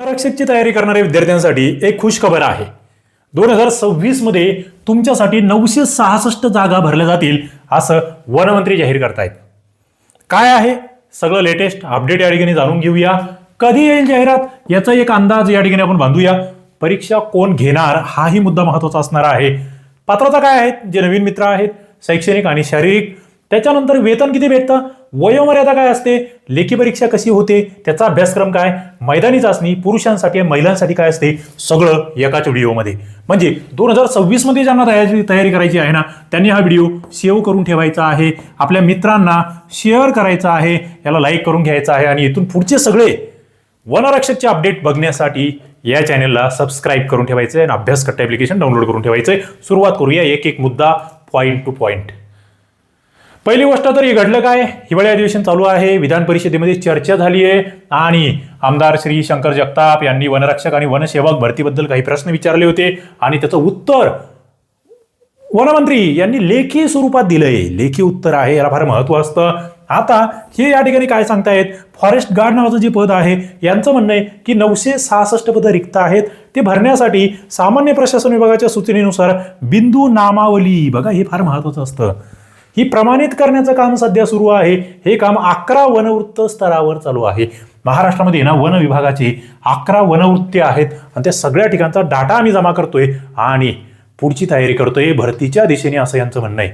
आरक्षकची तयारी करणाऱ्या विद्यार्थ्यांसाठी एक खुश खबर आहे. दोन हजार सव्वीसमध्ये तुमच्यासाठी नऊशे सहासष्ट जागा भरल्या जातील असं वनमंत्री जाहीर करतायत. काय आहे? सगळं लेटेस्ट अपडेट या ठिकाणी जाणून घेऊया. कधी येईल जाहिरात? याचा एक अंदाज या ठिकाणी आपण बांधूया. परीक्षा कोण घेणार? हाही मुद्दा महत्त्वाचा असणार आहे. पात्रता काय आहेत? जे नवीन मित्र आहेत शैक्षणिक आणि शारीरिक. त्याच्यानंतर वेतन किती भेटतं? वयोमर्यादा काय असते? लेखी परीक्षा कशी होते? त्याचा अभ्यासक्रम काय? मैदानी चाचणी पुरुषांसाठी महिलांसाठी काय असते? सगळं एकाच व्हिडिओमध्ये. म्हणजे दोन हजार सव्वीसमध्ये ज्यांना तयारी तयारी करायची आहे ना त्यांनी हा व्हिडिओ सेव्ह करून ठेवायचा आहे. आपल्या मित्रांना शेअर करायचा आहे. याला लाईक करून घ्यायचा आहे. आणि इथून पुढचे सगळे वनरक्षकचे अपडेट बघण्यासाठी या चॅनलला सबस्क्राईब करून ठेवायचं आहे आणि अभ्यास कट्टा ॲप्लिकेशन डाउनलोड करून ठेवायचं आहे सुरुवात करूया एक एक मुद्दा पॉईंट टू पॉईंट पहिली गोष्ट तर हे घडलं काय? हिवाळी अधिवेशन चालू आहे विधान परिषदेमध्ये चर्चा झाली आहे आणि आमदार श्री शंकर जगताप यांनी वनरक्षक आणि वनसेवक भरतीबद्दल काही प्रश्न विचारले होते आणि त्याचं उत्तर वनमंत्री यांनी लेखी स्वरूपात दिलंय. लेखी उत्तर आहे याला फार महत्त्व असतं. आता हे या ठिकाणी काय सांगतायत? फॉरेस्ट गार्ड नावाचं जे पद आहे यांचं म्हणणं आहे की नऊशे सहासष्ट पदं रिक्त आहेत. ते भरण्यासाठी सामान्य प्रशासन विभागाच्या सूचनेनुसार बिंदू नामावली. बघा हे फार महत्वाचं असतं. ही प्रमाणित करण्याचं काम सध्या सुरू आहे. हे काम अकरा वनवृत्त स्तरावर चालू आहे. महाराष्ट्रामध्ये ना वन विभागाची अकरा वनवृत्ती आहेत. आणि त्या सगळ्या ठिकाणचा डाटा आम्ही जमा करतोय आणि पुढची तयारी करतोय भरतीच्या दिशेने असं यांचं म्हणणं आहे.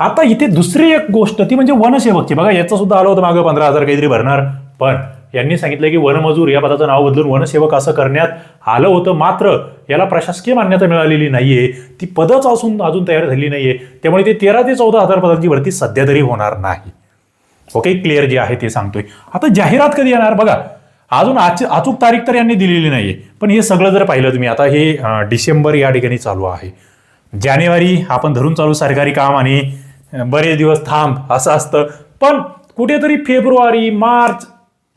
आता इथे दुसरी एक गोष्ट ती म्हणजे वनसेवकची. बघा याचं सुद्धा आलं होतं मागं पंधरा हजार काहीतरी भरणार. पण यांनी सांगितलं की वनमजूर या पदाचं नाव बदलून वनसेवक असं करण्यात आलं होतं. मात्र याला प्रशासकीय मान्यता मिळालेली नाहीये. ती पदच असून अजून तयार झाली नाहीये. त्यामुळे ते तेरा ते चौदा हजार पदांची भरती सध्या तरी होणार नाही. ओके क्लिअर जे आहे ते सांगतोय. आता जाहिरात कधी येणार? बघा अजून आच अचूक तारीख तर यांनी दिलेली नाहीये. पण हे सगळं जर पाहिलं तुम्ही आता हे डिसेंबर या ठिकाणी चालू आहे. जानेवारी आपण धरून चालू सरकारी काम आणि बरेच दिवस थांब असं असतं. पण कुठेतरी फेब्रुवारी मार्च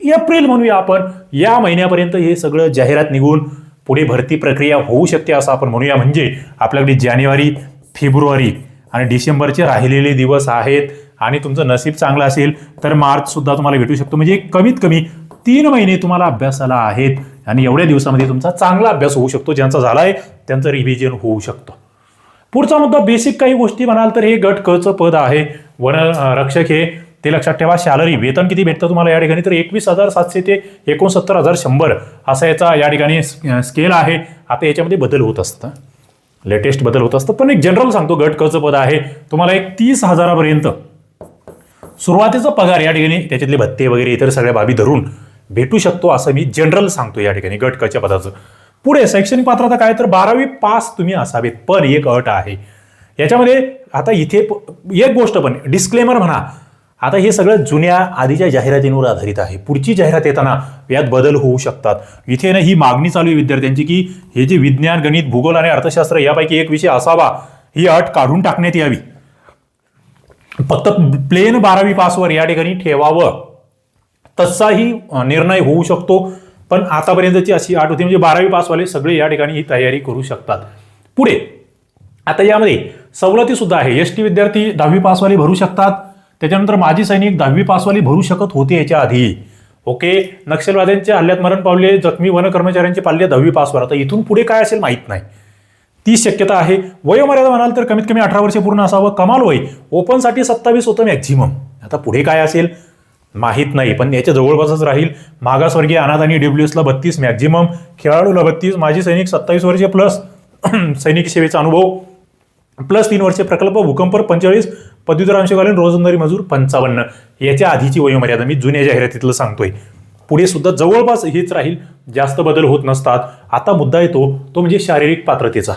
एप्रिल म्हणूया आपण. या महिन्यापर्यंत हे सगळं जाहिरात निघून पुढे भरती प्रक्रिया होऊ शकते असं आपण म्हणूया. म्हणजे आपल्याकडे जानेवारी फेब्रुवारी आणि डिसेंबरचे राहिलेले दिवस आहेत आणि तुमचं नसीब चांगलं असेल तर मार्च सुद्धा तुम्हाला भेटू शकतो. म्हणजे कमीत कमी तीन महिने तुम्हाला अभ्यासाला आहेत आणि एवढ्या दिवसामध्ये तुमचा चांगला अभ्यास होऊ शकतो. ज्यांचा झालाय त्यांचं रिव्हिजन होऊ शकतं. पुढचा मुद्दा बेसिक काही गोष्टी म्हणाल तर हे गट कचं पद आहे. वन रक्षक हे ते लक्षात ठेवा सॅलरी वेतन किती भेटतं तुम्हाला या ठिकाणी? तर एकवीस हजार सातशे ते एकोणसत्तर हजार शंभर असा याचा या ठिकाणी स्केल आहे. आता याच्यामध्ये बदल होत असतं. लेटेस्ट बदल होत असतं. पण एक जनरल सांगतो गट कचं पद आहे. तुम्हाला एक तीस हजारापर्यंत सुरुवातीचा पगार या ठिकाणी त्याच्यातले भत्ते वगैरे इतर सगळ्या बाबी धरून भेटू शकतो असं मी जनरल सांगतो या ठिकाणी गट कच्या पदाचं. पुढे शैक्षणिक पात्रता काय? तर बारावी पास तुम्ही असावेत. पण एक अट आहे. याच्यामध्ये आता इथे एक गोष्ट पण डिस्क्लेमर म्हणा. आता हे सगळं जुन्या आधीच्या जाहिरातींवर आधारित आहे. पुढची जाहिरात येताना यात बदल होऊ शकतात. इथे ना ही मागणी चालू आहे विद्यार्थ्यांची की हे जे विज्ञान गणित भूगोल आणि अर्थशास्त्र यापैकी एक विषय असावा ही अट काढून टाकण्यात यावी. फक्त प्लेन बारावी पासवर या ठिकाणी ठेवावं. तसाही निर्णय होऊ शकतो. पण आतापर्यंतची अशी आठ होती म्हणजे बारावी पासवाले सगळे या ठिकाणी ही तयारी करू शकतात. पुढे आता यामध्ये सवलती सुद्धा आहे. एस टी विद्यार्थी दहावी पासवाले भरू शकतात. त्याच्यानंतर माजी सैनिक दहावी पासवाले भरू शकत होते याच्या आधी. ओके? नक्षलवाद्यांच्या हल्ल्यात मरण पावले जखमी वन कर्मचाऱ्यांचे पाल्ले दहावी पासवर. आता इथून पुढे काय असेल माहीत नाही. ती शक्यता आहे. वयोमर्यादा म्हणाल तर कमीत कमी अठरा वर्ष पूर्ण असावं. कमाल वय. ओपनसाठी सत्तावीस होतं मॅक्झिमम. आता पुढे काय असेल? माहीत नाही. पण याच्या जवळपासच राहील. मागासवर्गीय अनाथ आणि डब्ल्यूएसला बत्तीस मॅक्झिमम. खेळाडूला बत्तीस. माजी सैनिक सत्तावीस वर्षे प्लस. सैनिक सेवेचा अनुभव. प्लस तीन वर्षे प्रकल्प भूकंप पंचेचाळीस पदवीधर अंशकालीन रोजंदारी मजूर पंचावन्न. याच्या आधीची वयोमर्यादा मी जुन्या जाहिरातीतलं सांगतोय. पुढे सुद्धा जवळपास हेच राहील जास्त बदल होत नसतात. आता मुद्दा येतो तो म्हणजे शारीरिक पात्रतेचा.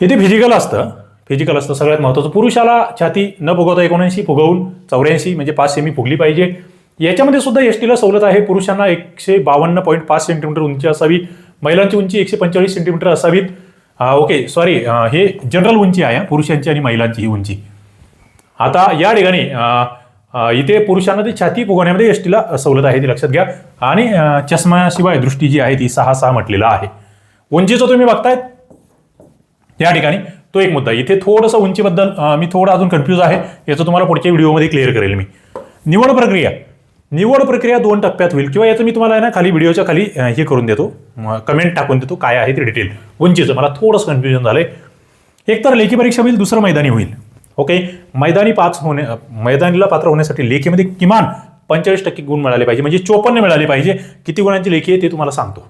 हे फिजिकल असतं फिजिकल असतं सगळ्यात महत्त्वाचं. पुरुषाला छाती न फुगवता एकोणऐंशी फुगवून चौऱ्याऐंशी म्हणजे पाच सेमी फुगली पाहिजे. याच्यामध्ये सुद्धा एस टीला सवलत आहे. पुरुषांना एकशे बावन्न पॉईंट पाच सेंटीमीटर उंची असावी. महिलांची उंची एकशे पंचेचाळीस सेंटीमीटर असावीत. ओके सॉरी हे जनरल उंची आहे पुरुषांची आणि महिलांची ही उंची. आता या ठिकाणी इथे पुरुषांना ती छाती फुगवण्यामध्ये एस टीला सवलत आहे ती लक्षात घ्या. आणि चष्म्याशिवाय दृष्टी जी आहे ती सहा सहा म्हटलेलं आहे. उंचीचं तुम्ही बघतायत? या ठिकाणी तो एक मुद्दा. इथे थोडंसं उंचीबद्दल मी थोडं अजून कन्फ्यूज आहे याचं तुम्हाला पुढच्या व्हिडिओमध्ये क्लिअर करेल मी. निवड प्रक्रिया. निवड प्रक्रिया दोन टप्प्यात होईल किंवा याचं मी तुम्हाला आहे ना खाली व्हिडिओच्या खाली हे करून देतो. कमेंट टाकून देतो काय आहे ते डिटेल उंचीचं मला थोडंसं कन्फ्युजन झालं एक तर लेखी परीक्षा होईल दुसरं मैदानी होईल. ओके मैदानी पाच होणे मैदानीला पात्र होण्यासाठी लेखीमध्ये किमान पंचेचाळीस टक्के गुण मिळाले पाहिजे म्हणजे चोपन्न मिळाले पाहिजे. किती गुणांची लेखी आहे ते तुम्हाला सांगतो.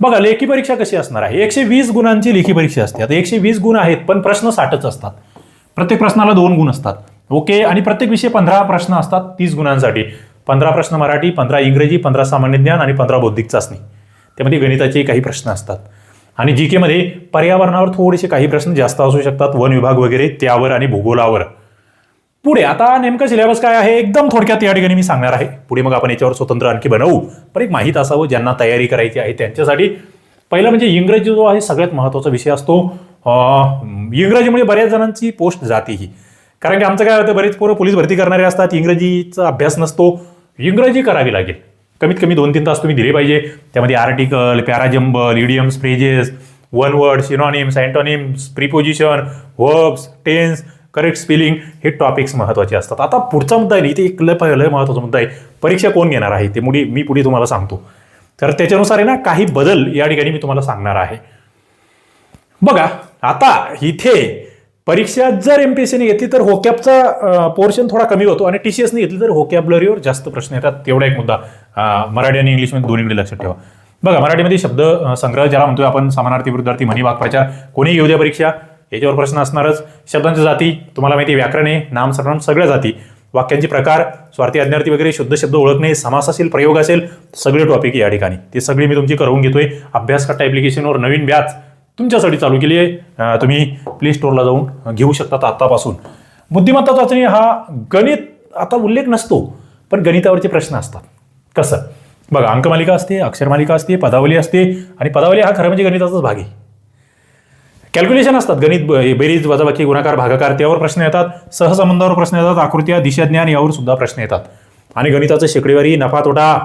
बघा लेखी परीक्षा कशी असणार आहे? एकशे वीस गुणांची लेखी परीक्षा असते. आता एकशे वीस गुण आहेत पण प्रश्न साठच असतात. प्रत्येक प्रश्नाला दोन गुण असतात. ओके आणि प्रत्येक विषय पंधरा प्रश्न असतात तीस गुणांसाठी. पंधरा प्रश्न मराठी पंधरा इंग्रजी पंधरा सामान्य ज्ञान आणि पंधरा बौद्धिक चाचणी. त्यामध्ये गणिताचे काही प्रश्न असतात. आणि जी केमध्ये पर्यावरणावर थोडेसे काही प्रश्न जास्त असू शकतात वन विभाग वगैरे त्यावर आणि भूगोलावर. पुढे आता नेमकं सिलेबस काय आहे? एकदम थोडक्यात या ठिकाणी मी सांगणार आहे. पुढे मग आपण याच्यावर स्वतंत्र आणखी बनवू. पण एक माहीत असावं ज्यांना तयारी करायची आहे त्यांच्यासाठी. पहिलं म्हणजे इंग्रजी जो आहे सगळ्यात महत्त्वाचा विषय असतो. इंग्रजीमुळे बऱ्याच जणांची पोस्ट जाते ही. कारण की आमचं काय होतं बरेच पोरं पोलीस भरती करणारे असतात इंग्रजीचा अभ्यास नसतो. इंग्रजी करावी लागेल. कमीत कमी दोन तीन तास तुम्ही दिले पाहिजे. त्यामध्ये article parajumble idioms phrases one word synonyms antonyms preposition verbs tense correct spelling हे टॉपिक्स महत्त्वाचे असतात. आता पुढचा मुद्दा आहे ना, इथे एक लय लय महत्त्वाचा मुद्दा आहे. परीक्षा कोण घेणार आहे? ते मुली मी पुढे तुम्हाला सांगतो. तर त्याच्यानुसार आहे ना काही बदल या ठिकाणी मी तुम्हाला सांगणार आहे. बघा आता इथे परीक्षा जर एम पी एसने घेतली तर होकॅपचा पोर्शन थोडा कमी होतो आणि टी सी एसने घेतली तर होकॅबलरीवर जास्त प्रश्न येतात. तेवढा एक मुद्दा. मराठी आणि इंग्लिशमध्ये दोन्हीकडे लक्षात ठेवा. बघा मराठीमध्ये शब्द संग्रह ज्याला म्हणतोय आपण समानार्थी विरुद्धार्थी म्हणी वाक्प्रचार कोणी घेऊ द्या परीक्षा याच्यावर प्रश्न असणारच. शब्दांच्या जाती तुम्हाला माहिती आहे, व्याकरण नाम सर्वनाम सगळ्या जाती. वाक्यांचे प्रकार स्वार्थी अज्ञार्थी वगैरे शुद्ध शब्द ओळखणे समास असेल प्रयोग असेल सगळे टॉपिक या ठिकाणी. ते सगळे मी तुमची करून घेतोय. अभ्यास कट्टा ॲप्लिकेशनवर नवीन व्याज तुमच्यासाठी चालू केली आहे. तुम्ही प्ले स्टोअरला जाऊन घेऊ शकतात आत्तापासून बुद्धिमत्ता चाचणी हा गणित आता उल्लेख नसतो पण गणितावरचे प्रश्न असतात. कसं? बघा अंकमालिका असते अक्षरमालिका असते पदावली असते आणि पदावली हा खरं म्हणजे गणिताचाच भाग आहे. कॅल्क्युलेशन असतात. गणित बेरीज वजाबाकी गुणाकार भागाकार त्यावर प्रश्न येतात. सहसंबंधावर प्रश्न येतात. आकृत्या दिशाज्ञान यावर सुद्धा प्रश्न येतात. आणि गणिताचं शेकडेवारी नफा तोटा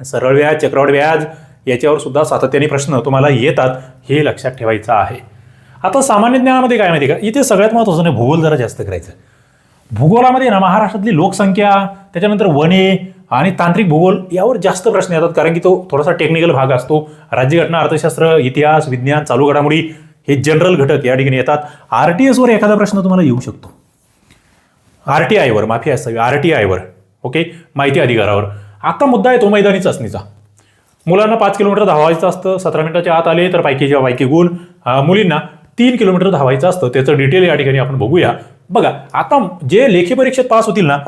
सरळ व्याज चक्रवाढ व्याज याच्यावर सुद्धा सातत्याने प्रश्न तुम्हाला येतात हे लक्षात ठेवायचं आहे. आता सामान्य ज्ञानामध्ये काय माहिती आहे का? इथे सगळ्यात महत्त्वाचं नाही भूगोल जरा जास्त करायचं. भूगोलामध्ये ना महाराष्ट्रातली लोकसंख्या त्याच्यानंतर वने आणि तांत्रिक भूगोल यावर जास्त प्रश्न येतात कारण की तो थोडासा टेक्निकल भाग असतो. राज्यघटना अर्थशास्त्र इतिहास विज्ञान चालू घडामोडी हे जनरल घटक या ठिकाणी येतात. आर टी एसवर एखादा प्रश्न तुम्हाला येऊ शकतो. आर टी आयवर माफी असावी आर टी आयवर ओके माहिती अधिकारावर. आता मुद्दा आहे तो मैदानी चाचणीचा. मुलांना पाच किलोमीटर धावायचं असतं सतरा मिनिटाच्या आत आले तर पायकी किंवा पायकी गुण मुलींना तीन किलोमीटर धावायचं असतं. त्याचं डिटेल या ठिकाणी आपण बघूया. बघा आता जे लेखी परीक्षेत पास होतील ना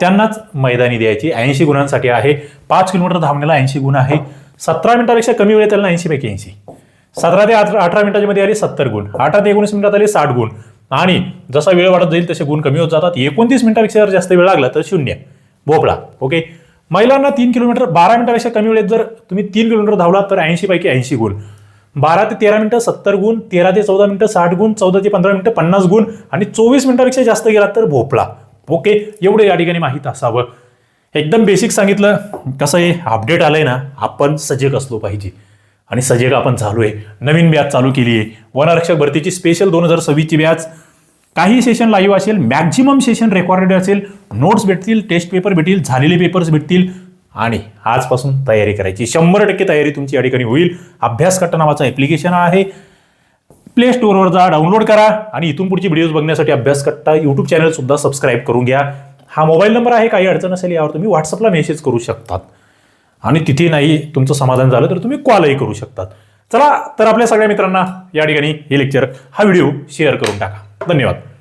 त्यांनाच मैदानी द्यायची. ऐंशी गुणांसाठी आहे. पाच किलोमीटर धावण्याला ऐंशी गुण आहे. सतरा मिनिटापेक्षा कमी वेळ त्यांना ऐंशी पैकी ऐंशी. सतरा ते अठरा अठरा मिनिटाच्या मध्ये आले सत्तर गुण. अठरा ते एकोणीस मिनिटात आले साठ गुण. आणि जसा वेळ वाढत जाईल तसे गुण कमी होत जातात. एकोणतीस मिनिटापेक्षा जर जास्त वेळ लागला तर शून्य. भोपळा ओके महिलांना तीन किलोमीटर बारा मिनिटापेक्षा कमी वेळेत जर तुम्ही तीन किलोमीटर धावलात तर ऐंशी पैकी ऐंशी गुण. बारा ते तेरा मिनिटं सत्तर गुण तेरा ते चौदा मिनिटं साठ गुण चौदा ते पंधरा मिनिटं पन्नास गुण आणि चोवीस मिनिटापेक्षा जास्त गेलात तर भोपळा. ओके? एवढं या ठिकाणी माहीत असावं. एकदम बेसिक सांगितलं. कसं आहे? अपडेट आलंय ना आपण सजग असलो पाहिजे. आणि सजग आपण झालोय. नवीन बॅच चालू केली आहे वनरक्षक भरतीची स्पेशल दोन हजार सव्वीसची बॅच काही सेशन लाईव्ह असेल मॅक्झिमम सेशन रेकॉर्डेड असेल नोट्स भेटतील टेस्ट पेपर भेटतील झालेले पेपर्स भेटतील. आणि आजपासून तयारी करायची. शंभर टक्के तयारी तुमची या ठिकाणी होईल. अभ्यासकट्टा नावाचं ॲप्लिकेशन आहे. प्ले स्टोअरवर जा डाउनलोड करा आणि इथून पुढची व्हिडिओज बघण्यासाठी अभ्यास कट्टा यूट्यूब चॅनलसुद्धा सबस्क्राईब करून घ्या. हा मोबाईल नंबर आहे काही अडचण असेल यावर तुम्ही व्हॉट्सअपला मेसेज करू शकतात. आणि तिथे नाही तुमचं समाधान झालं तर तुम्ही कॉलही करू शकतात. चला तर आपल्या सगळ्या मित्रांना या ठिकाणी हे लेक्चर हा व्हिडिओ शेअर करून टाका. धन्यवाद.